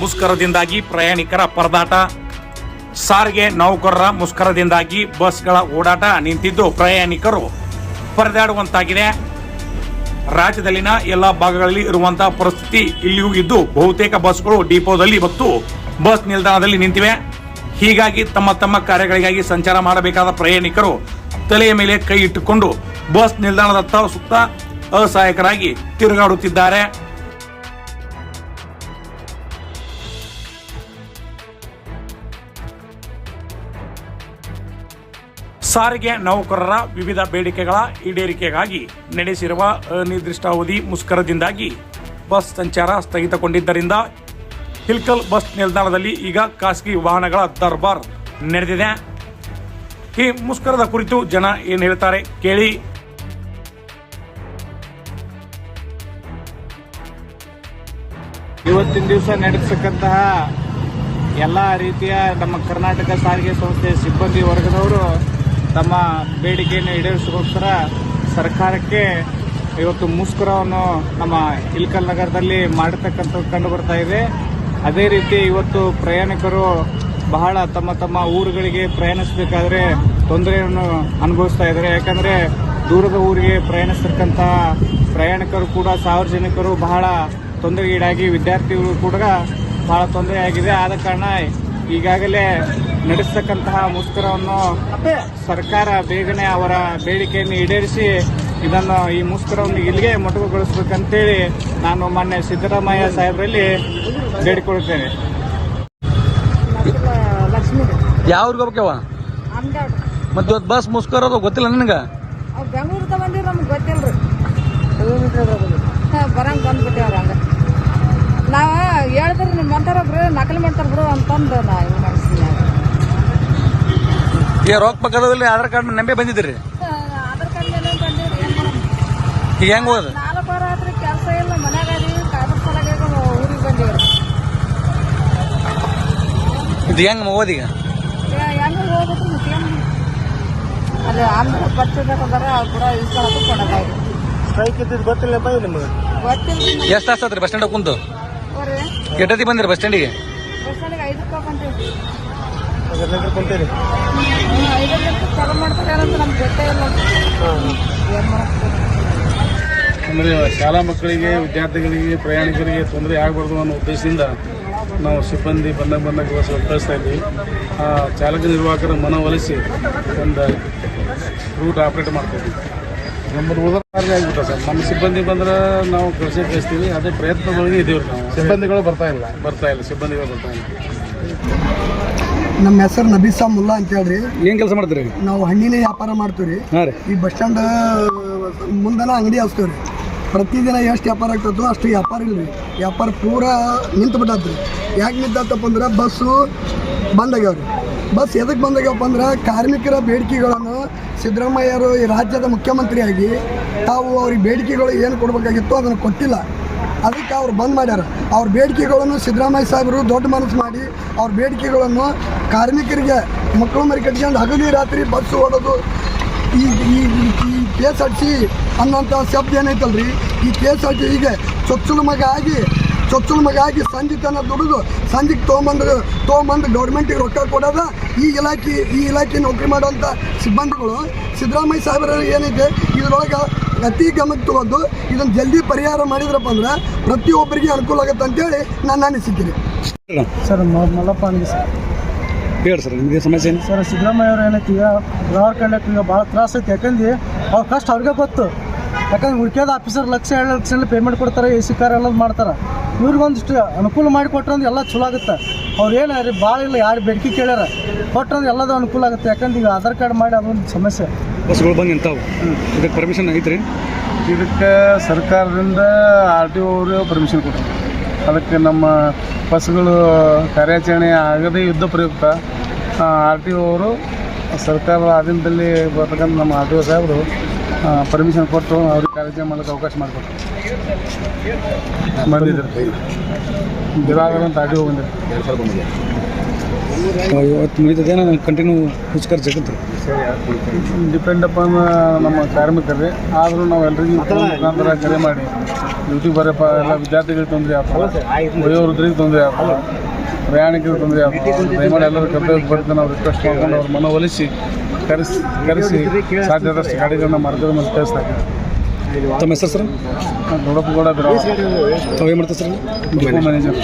ಮುಷ್ಕರದಿಂದಾಗಿ ಪ್ರಯಾಣಿಕರ ಪರದಾಟ. ಸಾರಿಗೆ ನೌಕರರ ಮುಷ್ಕರದಿಂದಾಗಿ ಬಸ್ಗಳ ಓಡಾಟ ನಿಂತಿದ್ದು ಪ್ರಯಾಣಿಕರು ಪರದಾಡುವಂತಾಗಿದೆ. ರಾಜ್ಯದಲ್ಲಿನ ಎಲ್ಲ ಭಾಗಗಳಲ್ಲಿ ಇರುವಂತಹ ಪರಿಸ್ಥಿತಿ ಇಲ್ಲಿಯೂ ಇದ್ದು ಬಹುತೇಕ ಬಸ್ಗಳು ಡಿಪೋದಲ್ಲಿ ಮತ್ತು ಬಸ್ ನಿಲ್ದಾಣದಲ್ಲಿ ನಿಂತಿವೆ. ಹೀಗಾಗಿ ತಮ್ಮ ತಮ್ಮ ಕಾರ್ಯಗಳಿಗಾಗಿ ಸಂಚಾರ ಮಾಡಬೇಕಾದ ಪ್ರಯಾಣಿಕರು ತಲೆಯ ಮೇಲೆ ಕೈ ಇಟ್ಟುಕೊಂಡು ಬಸ್ ನಿಲ್ದಾಣದತ್ತ ಸುತ್ತ ಅಸಹಾಯಕರಾಗಿ ತಿರುಗಾಡುತ್ತಿದ್ದಾರೆ. ಸಾರಿಗೆ ನೌಕರರ ವಿವಿಧ ಬೇಡಿಕೆಗಳ ಈಡೇರಿಕೆಗಾಗಿ ನಡೆಸಿರುವ ಅನಿರ್ದಿಷ್ಟಾವಧಿ ಮುಷ್ಕರದಿಂದಾಗಿ ಬಸ್ ಸಂಚಾರ ಸ್ಥಗಿತಗೊಂಡಿದ್ದರಿಂದ ಹಿಲ್ಕಲ್ ಬಸ್ ನಿಲ್ದಾಣದಲ್ಲಿ ಈಗ ಖಾಸಗಿ ವಾಹನಗಳ ದರ್ಬಾರ್ ನಡೆದಿದೆ. ಈ ಮುಷ್ಕರದ ಕುರಿತು ಜನ ಏನು ಹೇಳ್ತಾರೆ ಕೇಳಿ. ಇವತ್ತಿನ ದಿವಸ ನಡೆಸಕ್ಕಂತಹ ಎಲ್ಲ ರೀತಿಯ ನಮ್ಮ ಕರ್ನಾಟಕ ಸಾರಿಗೆ ಸಂಸ್ಥೆಯ ಸಿಬ್ಬಂದಿ ವರ್ಗದವರು ತಮ್ಮ ಬೇಡಿಕೆಯನ್ನು ಈಡೇರಿಸೋಸ್ಕರ ಸರ್ಕಾರಕ್ಕೆ ಇವತ್ತು ಮುಷ್ಕರವನ್ನು ನಮ್ಮ ಇಲ್ಕಲ್ ನಗರದಲ್ಲಿ ಮಾಡಿರ್ತಕ್ಕಂಥದ್ದು ಕಂಡು ಬರ್ತಾ ಇದೆ. ಅದೇ ರೀತಿ ಇವತ್ತು ಪ್ರಯಾಣಿಕರು ಬಹಳ ತಮ್ಮ ತಮ್ಮ ಊರುಗಳಿಗೆ ಪ್ರಯಾಣಿಸಬೇಕಾದ್ರೆ ತೊಂದರೆಯನ್ನು ಅನುಭವಿಸ್ತಾ ಇದ್ದಾರೆ. ಯಾಕಂದರೆ ದೂರದ ಊರಿಗೆ ಪ್ರಯಾಣಿಸ್ತಕ್ಕಂಥ ಪ್ರಯಾಣಿಕರು ಕೂಡ, ಸಾರ್ವಜನಿಕರು ಬಹಳ ತೊಂದರೆಗೀಡಾಗಿ ವಿದ್ಯಾರ್ಥಿಗಳು ಕೂಡ ಬಹಳ ತೊಂದರೆ ಆಗಿದೆ ಆದ ಕಾರಣ ಈಗಾಗಲೇ ನಡೆಸ್ತಕ್ಕಂತಹ ಮುಷ್ಕರವನ್ನು ಸರ್ಕಾರ ಬೇಗನೆ ಅವರ ಬೇಡಿಕೆಯನ್ನು ಈಡೇರಿಸಿ ಇದನ್ನು ಈ ಮುಷ್ಕರವನ್ನು ಇಲ್ಲಿಗೆ ಮೊಟಕುಗೊಳಿಸಬೇಕಂತೇಳಿ ನಾನು ಮೊನ್ನೆ ಸಿದ್ದರಾಮಯ್ಯ ಸಾಹೇಬರಲ್ಲಿ ಬೇಡಿಕೊಳ್ಳುತ್ತೇನೆ. ಲಕ್ಷ್ಮಿ ಯಾವ ಊರಿಗೆ ಹೋಗ್ಬೇಕವ ಮತ್ತೆ ಇವತ್ತು ಬಸ್ ಮುಸ್ಕರೋದು ಗೊತ್ತಿಲ್ಲ ನನಗೆ? ಬೆಂಗಳೂರದ ಬಂದಿರಿ ನಮ್ಗೆ ಗೊತ್ತಿಲ್ರಿ. ಹಾಂ ಬರಂಗ್ ಬಂದ್ಬಿಟ್ಟೇವ್ರ ಹಂಗ. ನಾವು ಹೇಳಿದ್ರೆ ನಿಮ್ಮ ನಕಲಿ ಮಾಡ್ತಾರ ಬಿಡು ಅಂತಂದು ನಾ ಇದು ಮಾಡಿಸ್ತೀನಿ ಈಗ ರೋಗ ಪಕ್ಕದಲ್ಲಿ ಆಧಾರ್ ಕಾರ್ಡ್ ನಂಬಿ ಬಂದಿದ್ದೀರಿ? ಆಧಾರ್ ಕಾರ್ಡ್ ಮೇಲೆ ಬಂದಿರಿ ಏನು ಮಾಡೋದು? ಈಗ ಹೆಂಗ್ ಹೋಗೋದು? ನಾಲ್ಕು ವಾರ ಆತ್ರಿ ಕೆಲಸ ಇಲ್ಲ ಮನ್ಯಾಗ ಅದೀವಿ ಕಾಗದ ಸಲಗ ಊರಿಗೆ ಬಂದೀವ್ರಿ ಇದು ಹೆಂಗ್ ಹೋಗೋದು ಈಗ? ಹೆಂಗೆ ಹೋಗ್ಬೇಕು ಬರ್ತಿರ್ಬೇಕಾದ್ರೆ ಅವ್ರು ಕೂಡ ಸ್ಟ್ರೈಕ್ ಇದ್ದಿದ್ದು ಗೊತ್ತಿಲ್ಲಪ್ಪ ನಿಮಗೆ. ಗೊತ್ತಿಲ್ಲ ಎಷ್ಟು ಆಸ್ತತ್ರಿ ಬಸ್ ಸ್ಟ್ಯಾಂಡ್ ಕುಂತು? ಅವ್ರಿ ಎಷ್ಟೊತ್ತಿಗೆ ಬಂದಿರಿ ಬಸ್ ಸ್ಟ್ಯಾಂಡಿಗೆ? ಬಸ್ ಸ್ಟ್ಯಾಂಡಿಗೆ ಐದು ರೂಪಾಯಿ ಬಂತೀವಿ ಅಂದರೆ ಶಾಲಾ ಮಕ್ಕಳಿಗೆ ವಿದ್ಯಾರ್ಥಿಗಳಿಗೆ ಪ್ರಯಾಣಿಕರಿಗೆ ತೊಂದರೆ ಆಗಬಾರ್ದು ಅನ್ನೋ ಉದ್ದೇಶದಿಂದ ನಾವು ಸಿಬ್ಬಂದಿ ಬಂದಾಗ ಬಂದಾಗ ಕೆಲಸ ಕಳಿಸ್ತಾ ಇದ್ವಿ. ಆ ಚಾಲಕ ನಿರ್ವಾಹಕರ ಮನವೊಲಿಸಿ ಒಂದು ರೂಟ್ ಆಪ್ರೇಟ್ ಮಾಡ್ತೀವಿ. ನಮ್ಮದು ಉಳಿದ ಮಾರ್ಗ ಆಗ್ಬಿಟ್ಟ ಸರ್. ನಮ್ಮ ಸಿಬ್ಬಂದಿ ಬಂದ್ರೆ ನಾವು ಕೆಲಸ ಕಳಿಸ್ತೀವಿ. ಅದೇ ಪ್ರಯತ್ನದೊಳಗೆ ಇದ್ದೀವಿ ನಾವು. ಸಿಬ್ಬಂದಿಗಳು ಬರ್ತಾ ಇಲ್ಲ. ಬರ್ತಾ ಇಲ್ಲ. ಸಿಬ್ಬಂದಿಗಳು ಬರ್ತಾ ಇಲ್ಲ. ನಮ್ಮ ಹೆಸರು ನಬೀಸಾ ಮುಲ್ಲಾ ಅಂತ ಹೇಳ್ರಿ. ಏನ್ ಕೆಲಸ ಮಾಡ್ತೀರಿ? ನಾವು ಹಣ್ಣಿನ ವ್ಯಾಪಾರ ಮಾಡ್ತೀವಿ ಹಾಂ ರೀ. ಈ ಬಸ್ ಸ್ಟ್ಯಾಂಡ್ ಮುಂದನ ಅಂಗಡಿ ಹಚ್ತೀವಿ ರೀ. ಪ್ರತಿದಿನ ಎಷ್ಟು ವ್ಯಾಪಾರ ಆಗ್ತದೋ ಅಷ್ಟು ವ್ಯಾಪಾರ ಇಲ್ಲ ರೀ ವ್ಯಾಪಾರ ಪೂರ ನಿಂತು ಬಿಟ್ಟತ್ರಿ ಯಾಕೆ ನಿಂತತ್ತಪ್ಪ ಅಂದ್ರೆ ಬಸ್ಸು ಬಂದಾಗ್ಯಾವ್ರಿ. ಬಸ್ ಎದಕ್ಕೆ ಬಂದಾಗ್ಯಾವಪ್ಪ ಅಂದ್ರೆ ಕಾರ್ಮಿಕರ ಬೇಡಿಕೆಗಳನ್ನು ಸಿದ್ದರಾಮಯ್ಯರು ಈ ರಾಜ್ಯದ ಮುಖ್ಯಮಂತ್ರಿಯಾಗಿ ತಾವು ಅವ್ರಿಗೆ ಬೇಡಿಕೆಗಳು ಏನು ಕೊಡಬೇಕಾಗಿತ್ತು ಅದನ್ನು ಕೊಟ್ಟಿಲ್ಲ. ಅದಕ್ಕೆ ಅವ್ರು ಬಂದ್ ಮಾಡ್ಯಾರ. ಅವ್ರ ಬೇಡಿಕೆಗಳನ್ನು ಸಿದ್ದರಾಮಯ್ಯ ಸಾಹೇಬರು ದೊಡ್ಡ ಮನಸ್ಸು ಮಾಡಿ, ಅವ್ರ ಬೇಡಿಕೆಗಳನ್ನು ಕಾರ್ಮಿಕರಿಗೆ ಮಕ್ಕಳು ಮರಿ ಕಟ್ಕೊಂಡು ಹಗಲಿ ರಾತ್ರಿ ಬಸ್ ಓಡೋದು, ಈ ಈ ಈ ಕೆ ಎಸ್ ಆರ್ ಸಿ ಅನ್ನೋಂಥ ಶಬ್ದ ಏನೈತಲ್ರಿ? ಈ ಕೆ ಎಸ್ ಆರ್ ಟಿ ಹೀಗೆ ಚೊಚ್ಚಲು ಮಗ ಆಗಿ, ಚೊಚ್ಚಲು ಮಗ ಆಗಿ ಸಂಜೆ ತನ ದುಡಿದು ಸಂಜೆಗೆ ತೊಗೊಂಬಂದು ತೊಗೊಂಬಂದು ಗೌರ್ಮೆಂಟಿಗೆ ರೊಕ್ಕ ಕೊಡೋದ, ಈ ಇಲಾಖೆ ಈ ಇಲಾಖೆ ನೌಕರಿ ಮಾಡೋಂಥ ಸಿಬ್ಬಂದಿಗಳು ಸಿದ್ದರಾಮಯ್ಯ ಸಾಹೇಬರ ಏನೈತೆ? ಇದ್ರೊಳಗೆ ಅತಿ ಗಮನಕ್ಕೆ ತಗೊಂಡು ಇದನ್ನು ಜಲ್ದಿ ಪರಿಹಾರ ಮಾಡಿದ್ರಪ್ಪ ಅಂದ್ರೆ ಪ್ರತಿಯೊಬ್ಬರಿಗೆ ಅನುಕೂಲ ಆಗುತ್ತೆ ಅಂತೇಳಿ ನಾನು ಅನಿಸಿದ್ದೀನಿ. ಸರ್ ಮಲ್ಲಪ್ಪ ಅಂದಿ ಸರ್. ಹೇಳಿ ಸರ್ ನಿಮಗೆ ಸಮಸ್ಯೆ ಏನು? ಸರ್ ಸಿದ್ದರಾಮಯ್ಯ ಅವ್ರು ಏನೈತಿ ಈಗ ಕಂಡಕ್ಟ್ ಈಗ ಭಾಳ ತ್ರಾಸ ಐತಿ. ಯಾಕಂದ್ರೆ ಅವ್ರ ಕಷ್ಟ ಅವ್ರಿಗೆ ಗೊತ್ತು. ಯಾಕಂದ್ರೆ ಉಳ್ಕ್ಯಾದ ಆಫೀಸರ್ ಲಕ್ಷ ಎರಡು ಲಕ್ಷ ಪೇಮೆಂಟ್ ಕೊಡ್ತಾರೆ ಎ ಸಿ ಕಾರ್ ಎಲ್ಲದು ಮಾಡ್ತಾರೆ. ಇವ್ರಿಗೊಂದಿಷ್ಟು ಅನುಕೂಲ ಮಾಡಿ ಕೊಟ್ರಂದ್ರೆ ಎಲ್ಲ ಚಲೋ ಆಗುತ್ತೆ. ಅವ್ರು ಏನು ರೀ ಭಾಳ ಇಲ್ಲ ಯಾರು ಬೇಡಿಕೆ ಕೇಳ್ಯಾರ. ಕೊಟ್ರಂದ್ರೆ ಎಲ್ಲದೂ ಅನುಕೂಲ ಆಗುತ್ತೆ. ಯಾಕಂದ್ರೆ ಈಗ ಆಧಾರ್ ಕಾರ್ಡ್ ಮಾಡಿ ಅದೊಂದು ಸಮಸ್ಯೆ. ಬಸ್ಗಳು ಬಂದು ನಿಂತಾವು. ಇದಕ್ಕೆ ಪರ್ಮಿಷನ್ ಐತ್ರಿ ಇದಕ್ಕೆ ಸರ್ಕಾರದಿಂದ ಆರ್ ಟಿ ಒ ಅವರು ಪರ್ಮಿಷನ್ ಕೊಟ್ಟರು ಅದಕ್ಕೆ ನಮ್ಮ ಬಸ್ಗಳು ಕಾರ್ಯಾಚರಣೆ ಆಗದೇ ಯುದ್ಧ ಪ್ರಯುಕ್ತ ಆರ್ ಟಿ ಒ ಅವರು ಸರ್ಕಾರದ ಆಧೀನದಲ್ಲಿ ಬರ್ತಕ್ಕಂಥ ನಮ್ಮ ಆರ್ ಟಿ ಒ ಸಾಹೇಬರು ಪರ್ಮಿಷನ್ ಕೊಟ್ಟು ಅವ್ರಿಗೆ ಕಾರ್ಯಕ್ರಮ ಮಾಡೋಕ್ಕೆ ಅವಕಾಶ ಮಾಡಿಕೊಟ್ರು. ಬಂದಿದ್ದಾರೆ ಅಂತ ಹೋಗಿದ್ದಾರೆ ಒ ಬಂದಿದ್ರು ಇವತ್ತು ಮುಗಿತದೇನೋ ಕಂಟಿನ್ಯೂ ಮುಚ್ಕರ ಜಗತ್ತು. ಡಿಪೆಂಡ್ ಅಪಾನ್ ನಮ್ಮ ಕಾರ್ಮಿಕರಿ. ಆದರೂ ನಾವು ಎಲ್ರಿಗೂ ಫೋನ್ ಮುಖಾಂತರ ಕರೆ ಮಾಡಿ. ಡ್ಯೂಟಿ ಬರಪ್ಪ ಎಲ್ಲ ವಿದ್ಯಾರ್ಥಿಗಳಿಗೆ ತೊಂದರೆ ಆಗ್ತದೆ ವಯೋವೃದ್ಧರಿಗೆ ತೊಂದರೆ ಆಗ್ತದೆ ಪ್ರಯಾಣಿಕರಿಗೆ ತೊಂದರೆ ಆಗ್ತದೆ ದಯಮಾಡಿ ಎಲ್ಲರೂ ಕರ್ತವ್ಯ ಬರ್ತಾನೆ ನಾವು ರಿಕ್ವೆಸ್ಟ್ ಮಾಡ್ಕೊಂಡು ಅವ್ರ ಮನವೊಲಿಸಿ ಕರೆಸಿ ಕರೆಸಿ ಸಾಧ್ಯದಷ್ಟು ಗಾಡಿಗಳನ್ನ ಮಾರ್ಗದ ಮೇಲೆ ಕಳಿಸ್ತಾ ತಮ್ಮ ಹೆಸರು ಸರ್? ನೋಡಪ್ಪ ಕೂಡ ತಾವು ಏನು ಮಾಡ್ತಾರೆ ಸರ್? ಮ್ಯಾನೇಜರ್